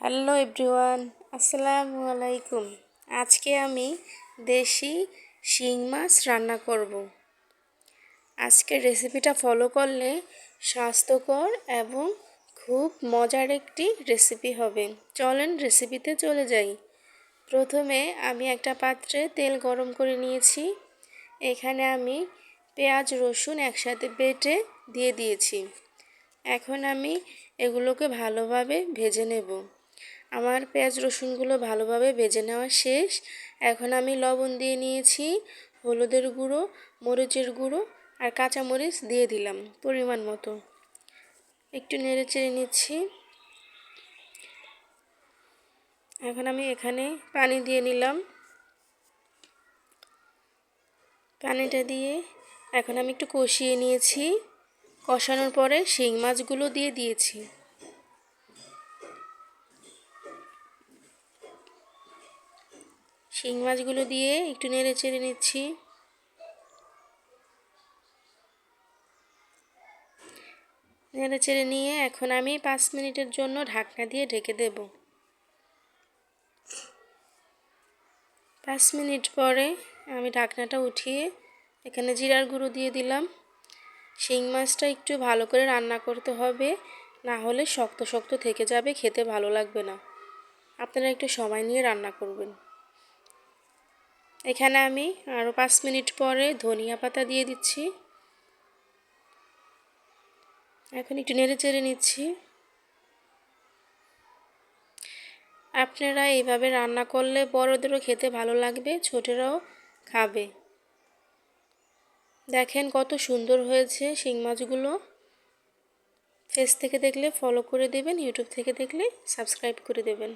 Hello everyone, আসসালামু আলাইকুম। আজকে আমি দেশি শিং মাছ রান্না করব। আজকের রেসিপিটা ফলো করলে স্বাস্থ্যকর এবং খুব মজার একটি রেসিপি হবে। চলেন রেসিপিতে চলে যাই। প্রথমে আমি একটা পাত্রে তেল গরম করে নিয়েছি। এখানে আমি পেঁয়াজ, রসুন একসাথে বেটে দিয়ে দিয়েছি। এখন আমি এগুলোকে ভালোভাবে ভেজে নেব। আমার পেঁয়াজ রসুনগুলো ভালোভাবে ভেজে নেওয়া শেষ। এখন আমি লবণ দিয়ে নিয়েছি, হলুদের গুঁড়ো, মরিচের গুঁড়ো আর কাঁচা মরিচ দিয়ে দিলাম পরিমাণ মতো। একটু নেড়ে চেড়ে নিচ্ছি। এখন আমি এখানে পানি দিয়ে নিলাম। পানিটা দিয়ে এখন আমি একটু কষিয়ে নিয়েছি। কষানোর পরে শিং মাছগুলো দিয়ে দিয়েছি। শিং মাছগুলো দিয়ে একটু নেড়ে চেড়ে নিচ্ছি। নেড়ে চেড়ে নিয়ে এখন আমি পাঁচ মিনিটের জন্য ঢাকনা দিয়ে ঢেকে দেব। পাঁচ মিনিট পরে আমি ঢাকনাটা উঠিয়ে এখানে জিরার গুঁড়ো দিয়ে দিলাম। শিং মাছটা একটু ভালো করে রান্না করতে হবে, না হলে শক্ত শক্ত থেকে যাবে, খেতে ভালো লাগবে না। আপনারা একটু সময় নিয়ে রান্না করবেন। এখানে আমি আরও পাঁচ মিনিট পরে ধনিয়া পাতা দিয়ে দিচ্ছি। এখন একটু নেড়ে চেড়ে নিচ্ছি। আপনারা এইভাবে রান্না করলে বড়দেরও খেতে ভালো লাগবে, ছোটেরাও খাবে। দেখেন কত সুন্দর হয়েছে শিং মাছগুলো। ফেস থেকে দেখলে ফলো করে দেবেন ইউটিউব থেকে দেখলে সাবস্ক্রাইব করে দেবেন।